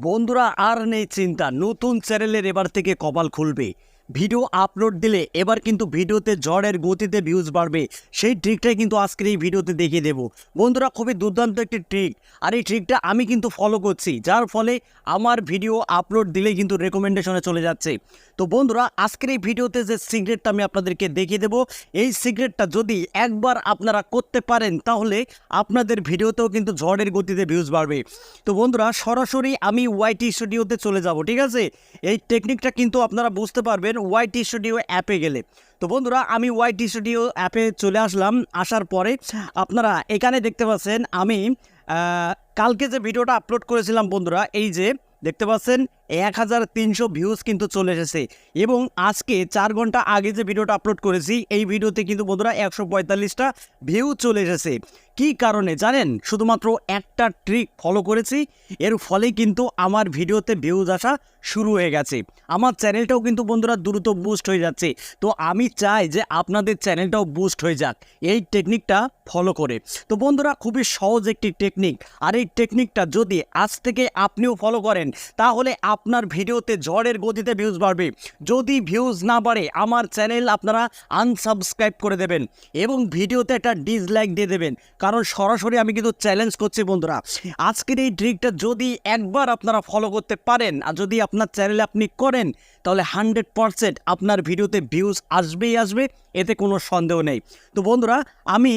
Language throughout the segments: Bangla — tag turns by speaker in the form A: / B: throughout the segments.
A: বন্ধুরা আর নেই চিন্তা নতুন চ্যানেলের এবার থেকে কপাল খুলবে। ভিডিও আপলোড দিলে এবার কিন্তু ভিডিওতে ঝড়ের গতিতে ভিউজ বাড়বে। সেই ট্রিকটাই কিন্তু আজকের এই ভিডিওতে দেখিয়ে দেবো। বন্ধুরা, খুবই দুর্দান্ত একটি ট্রিক আর এই ট্রিকটা আমি কিন্তু ফলো করছি, যার ফলে আমার ভিডিও আপলোড দিলেই কিন্তু রেকমেন্ডেশনে চলে যাচ্ছে। তো বন্ধুরা, আজকের এই ভিডিওতে যে সিক্রেটটা আমি আপনাদেরকে দেখিয়ে দেবো, এই সিক্রেটটা যদি একবার আপনারা করতে পারেন, তাহলে আপনাদের ভিডিওতেও কিন্তু ঝড়ের গতিতে ভিউজ বাড়বে। তো বন্ধুরা, সরাসরি আমি ওয়াইটি স্টুডিওতে চলে যাব, ঠিক আছে? এই টেকনিকটা কিন্তু আপনারা বুঝতে পারবেন। ওয়াইটি স্টুডিও অ্যাপে গেলে। তো বন্ধুরা, আমি ওয়াইটি স্টুডিও অ্যাপে চলে আসলাম। আসার পরে আপনারা এখানে দেখতে পাচ্ছেন, আমি কালকে যে ভিডিওটা আপলোড করেছিলাম বন্ধুরা, এই যে দেখতে পাচ্ছেন এক হাজার তিনশো ভিউজ কিন্তু চলে এসেছে। এবং আজকে চার ঘণ্টা আগে যে ভিডিওটা আপলোড করেছি, এই ভিডিওতে কিন্তু বন্ধুরা একশো পঁয়তাল্লিশটা ভিউ চলে এসেছে। কী কারণে? জানেন, শুধুমাত্র একটা ট্রিক ফলো করেছি, এর ফলে কিন্তু আমার ভিডিওতে ভিউজ আসা শুরু হয়ে গেছে। আমার চ্যানেলটাও কিন্তু বন্ধুরা দ্রুত বুস্ট হয়ে যাচ্ছে। তো আমি চাই যে আপনাদের চ্যানেলটাও বুস্ট হয়ে যাক, এই টেকনিকটা ফলো করে। তো বন্ধুরা, খুবই সহজ একটি টেকনিক আর এই টেকনিকটা যদি আজ থেকে আপনিও ফলো করেন, তাহলে আপনার ভিডিওতে ঝড়ের গতিতে ভিউজ বাড়বে। যদি ভিউজ না বাড়ে, আমার চ্যানেল আপনারা আনসাবস্ক্রাইব করে দেবেন এবং ভিডিওতে একটা ডিসলাইক দিয়ে দেবেন। কারণ সরাসরি আমি কিন্তু চ্যালেঞ্জ করছি বন্ধুরা। আজকের এই ট্রিকটা যদি একবার আপনারা ফলো করতে পারেন, আর যদি আপনার চ্যানেলে আপনি করেন, তাহলে হান্ড্রেড পারসেন্ট আপনার ভিডিওতে ভিউজ আসবেই আসবে, এতে কোনো সন্দেহ নেই। তো বন্ধুরা, আমি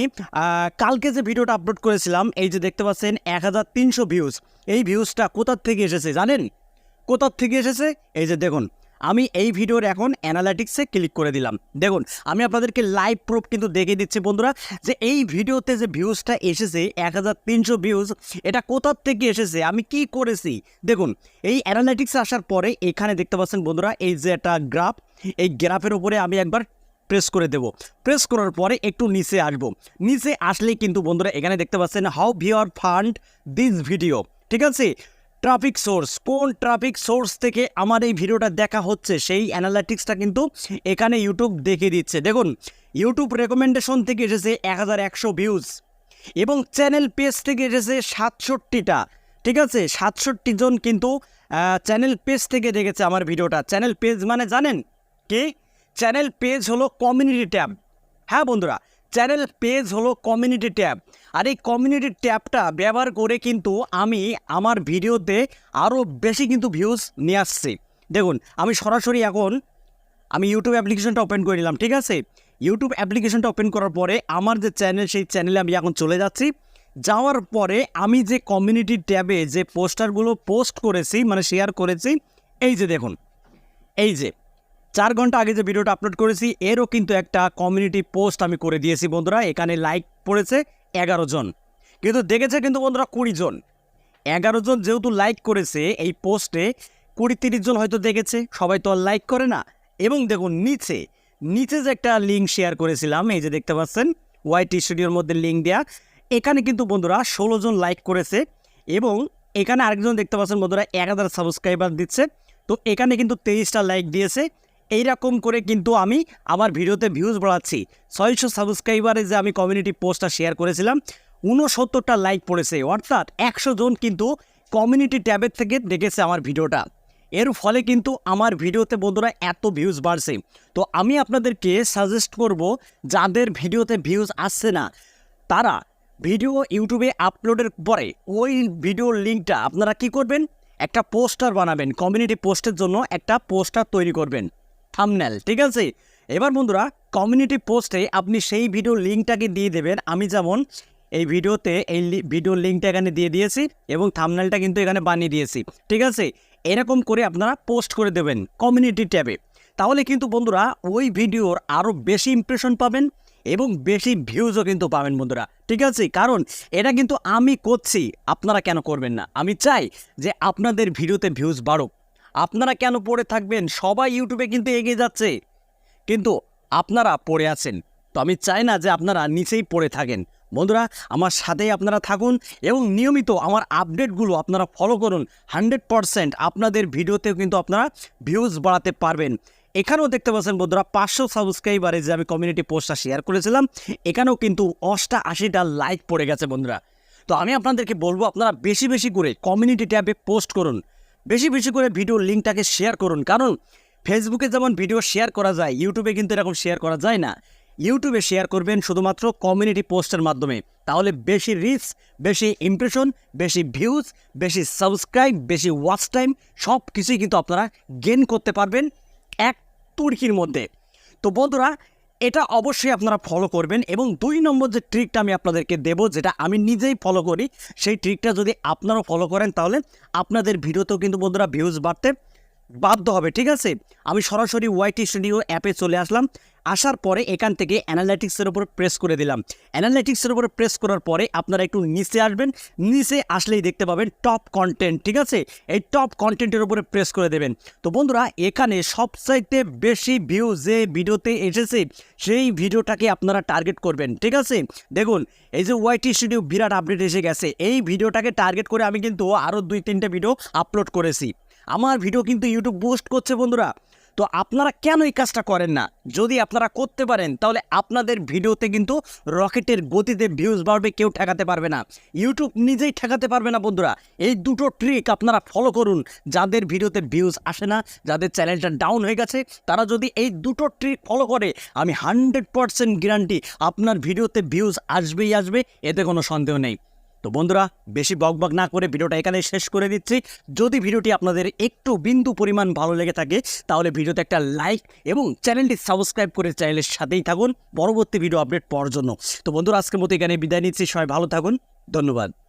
A: কালকে যে ভিডিওটা আপলোড করেছিলাম, এই যে দেখতে পাচ্ছেন, এক হাজার তিনশো ভিউজ এই ভিউজটা কোথার থেকে এসেছে জানেন? কোথার থেকে এসেছে? এই যে দেখুন, আমি এই ভিডিওর এখন অ্যানালাটিক্সে ক্লিক করে দিলাম। দেখুন, আমি আপনাদেরকে লাইভ প্রুফ কিন্তু দেখিয়ে দিচ্ছি বন্ধুরা, যে এই ভিডিওতে যে ভিউজটা এসেছে এক হাজার তিনশো ভিউজ এটা কোথার থেকে এসেছে? আমি কি করেছি? দেখুন, এই অ্যানালাটিক্সে আসার পরে এখানে দেখতে পাচ্ছেন বন্ধুরা, এই যে একটা গ্রাফ এই গ্রাফের উপরে আমি একবার প্রেস করে দেব। প্রেস করার পরে একটু নিচে আসব। নিচে আসলেই কিন্তু বন্ধুরা, এখানে দেখতে পাচ্ছেন how viewer found this video ঠিক আছে? ট্রাফিক সোর্স, কোন ট্রাফিক সোর্স থেকে আমার এই ভিডিওটা দেখা হচ্ছে সেই অ্যানালাটিক্সটা কিন্তু এখানে ইউটিউব দেখিয়ে দিচ্ছে। দেখুন ইউটিউব রেকমেন্ডেশন থেকে এসেছে এক হাজার একশো ভিউজ এবং চ্যানেল পেজ থেকে এসেছে সাতষট্টিটা। ঠিক আছে? সাতষট্টি জন কিন্তু চ্যানেল পেজ থেকে দেখেছে আমার ভিডিওটা। চ্যানেল পেজ মানে জানেন কি? চ্যানেল পেজ হলো কমিউনিটি ট্যাব হ্যাঁ বন্ধুরা চ্যানেল পেজ হলো কমিউনিটি ট্যাব। আর এই কমিউনিটি ট্যাবটা ব্যবহার করে কিন্তু আমি আমার ভিডিওতে আরও বেশি কিন্তু ভিউজ নিয়ে আসছি। দেখুন, আমি সরাসরি এখন আমি ইউটিউব অ্যাপ্লিকেশনটা ওপেন করে নিলাম, ঠিক আছে? ইউটিউব অ্যাপ্লিকেশনটা ওপেন করার পরে আমার যে চ্যানেল সেই চ্যানেলে আমি এখন চলে যাচ্ছি। যাওয়ার পরে আমি যে কমিউনিটি ট্যাবে যে পোস্টারগুলো পোস্ট করেছি মানে শেয়ার করেছি, এই যে দেখুন, এই যে চার ঘণ্টা আগে যে ভিডিওটা আপলোড করেছি, এরও কিন্তু একটা কমিউনিটি পোস্ট আমি করে দিয়েছি বন্ধুরা। এখানে লাইক পড়েছে এগারো জন। কিন্তু দেখেছে কিন্তু বন্ধুরা কুড়ি জন। এগারো জন যেহেতু লাইক করেছে এই পোস্টে কুড়ি তিরিশ জন হয়তো দেখেছে, সবাই তো আর লাইক করে না। এবং দেখুন নিচে নিচে যে একটা লিঙ্ক শেয়ার করেছিলাম, এই যে দেখতে পাচ্ছেন ওয়াইটি স্টুডিওর মধ্যে লিঙ্ক দেয়া, এখানে কিন্তু বন্ধুরা ষোলো জন লাইক করেছে এবং এখানে আরেকজন দেখতে পাচ্ছেন বন্ধুরা, এক হাজার সাবস্ক্রাইবার দিচ্ছে। তো এখানে কিন্তু তেইশটা লাইক দিয়েছে। এইরকম করে কিন্তু আমি আমার ভিডিওতে ভিউজ বাড়াচ্ছি। ছয়শো সাবস্ক্রাইবারে যে আমি কমিউনিটি পোস্টটা শেয়ার করেছিলাম, ঊনসত্তরটা লাইক পড়েছে। অর্থাৎ একশো জন কিন্তু কমিউনিটি ট্যাবের থেকে দেখেছে আমার ভিডিওটা। এর ফলে কিন্তু আমার ভিডিওতে বন্ধুরা এত ভিউজ বাড়ছে। তো আমি আপনাদেরকে সাজেস্ট করব, যাদের ভিডিওতে ভিউজ আসছে না, তারা ভিডিও ইউটিউবে আপলোডের পরে ওই ভিডিওর লিঙ্কটা আপনারা কি করবেন? একটা পোস্টার বানাবেন। কমিউনিটি পোস্টের জন্য একটা পোস্টার তৈরি করবেন। থামনেল ঠিক আছে? এবার বন্ধুরা কমিউনিটি পোস্টে আপনি সেই ভিডিও লিঙ্কটাকে দিয়ে দেবেন। আমি যেমন এই ভিডিওতে এই ভিডিওর লিঙ্কটা এখানে দিয়ে দিয়েছি এবং থামনেলটা কিন্তু এখানে বানিয়ে দিয়েছি, ঠিক আছে? এরকম করে আপনারা পোস্ট করে দেবেন কমিউনিটি ট্যাবে তাহলে কিন্তু বন্ধুরা, ওই ভিডিওর আরও বেশি ইমপ্রেশন পাবেন এবং বেশি ভিউজও কিন্তু পাবেন বন্ধুরা, ঠিক আছে? কারণ এটা কিন্তু আমি করছি, আপনারা কেন করবেন না? আমি চাই যে আপনাদের ভিডিওতে ভিউজ বাড়ুক। আপনারা কেন পড়ে থাকবেন? সবাই ইউটিউবে কিন্তু এগিয়ে যাচ্ছে। কিন্তু আপনারা পড়ে আছেন। তো আমি চাই না যে আপনারা নিচেই পড়ে থাকেন। বন্ধুরা, আমার সাথেই আপনারা থাকুন এবং নিয়মিত আমার আপডেটগুলো আপনারা ফলো করুন। হান্ড্রেড পারসেন্ট আপনাদের ভিডিওতেও কিন্তু আপনারা ভিউজ বাড়াতে পারবেন। এখানেও দেখতে পাচ্ছেন বন্ধুরা, পাঁচশো সাবস্ক্রাইবারে যে আমি কমিউনিটি পোস্টটা শেয়ার করেছিলাম, এখানেও কিন্তু অষ্টা আশিটা লাইক পড়ে গেছে বন্ধুরা। তো আমি আপনাদেরকে বলব, আপনারা বেশি বেশি করে কমিউনিটি ট্যাবে পোস্ট করুন। বেশি বেশি করে ভিডিও লিঙ্কটাকে শেয়ার করুন। কারণ ফেসবুকে যেমন ভিডিও শেয়ার করা যায় ইউটিউবে কিন্তু এরকম শেয়ার করা যায় না। ইউটিউবে শেয়ার করবেন শুধুমাত্র কমিউনিটি পোস্টের মাধ্যমে। তাহলে বেশি রিচ বেশি ইমপ্রেশন বেশি ভিউজ বেশি সাবস্ক্রাইব বেশি ওয়াচ টাইম সব কিছুই কিন্তু আপনারা গেন করতে পারবেন এক তুর্কির মধ্যে। তো বন্ধুরা এটা অবশ্যই আপনারা ফলো করবেন এবং দুই নম্বর যে ট্রিকটা আমি আপনাদেরকে দেব, যেটা আমি নিজেই ফলো করি, সেই ট্রিকটা যদি আপনারাও ফলো করেন, তাহলে আপনাদের ভিডিওতেও কিন্তু বন্ধুরা ভিউজ বাড়তে বাধ্য হবে, ঠিক আছে? আমি সরাসরি ওয়াইটি স্টুডিও অ্যাপে চলে আসলাম। আসার পরে এখান থেকে অ্যানালাইটিক্সের উপর প্রেস করে দিলাম। অ্যানালাইটিক্সের উপর প্রেস করার পরে আপনারা একটু নিচে আসবেন। নিচে আসলেই দেখতে পাবেন টপ কন্টেন্ট ঠিক আছে? এই টপ কন্টেন্টের উপরে প্রেস করে দেবেন। তো বন্ধুরা, এখানে সবচাইতে বেশি ভিউ যে ভিডিওতে এসেছে, সেই ভিডিওটাকে আপনারা টার্গেট করবেন, ঠিক আছে? দেখুন, এই যে ওয়াইটি স্টুডিও বিরাট আপডেট এসে গেছে। এই ভিডিওটাকে টার্গেট করে আমি কিন্তু আরও দুই তিনটে ভিডিও আপলোড করেছি। আমার ভিডিও কিন্তু ইউটিউব বুস্ট করছে বন্ধুরা। তো আপনারা কেন এই কাজটা করেন না? যদি আপনারা করতে পারেন, তাহলে আপনাদের ভিডিওতে কিন্তু রকেটের গতিতে ভিউজ বাড়বে, কেউ ঠেকাতে পারবে না। ইউটিউব নিজেই ঠেকাতে পারবে না, বন্ধুরা। এই দুটো ট্রিক আপনারা ফলো করুন। যাদের ভিডিওতে ভিউজ আসে না, যাদের চ্যানেলটা ডাউন হয়ে গেছে, তারা যদি এই দুটো ট্রিক ফলো করে, আমি হান্ড্রেড পারসেন্ট গ্যারান্টি আপনার ভিডিওতে ভিউজ আসবেই আসবে, এতে কোনো সন্দেহ নেই। তো বন্ধুরা, বেশি বকবক না করে ভিডিওটা এখানে শেষ করে দিচ্ছি। যদি ভিডিওটি আপনাদের একটু বিন্দু পরিমাণ ভালো লেগে থাকে, তাহলে ভিডিওতে একটা লাইক এবং চ্যানেলটি সাবস্ক্রাইব করে চ্যানেলের সাথেই থাকুন। পরবর্তী ভিডিও আপডেট পাওয়ার জন্য। তো বন্ধুরা, আজকের মতো এখানে বিদায় নিচ্ছি। সবাই ভালো থাকুন। ধন্যবাদ।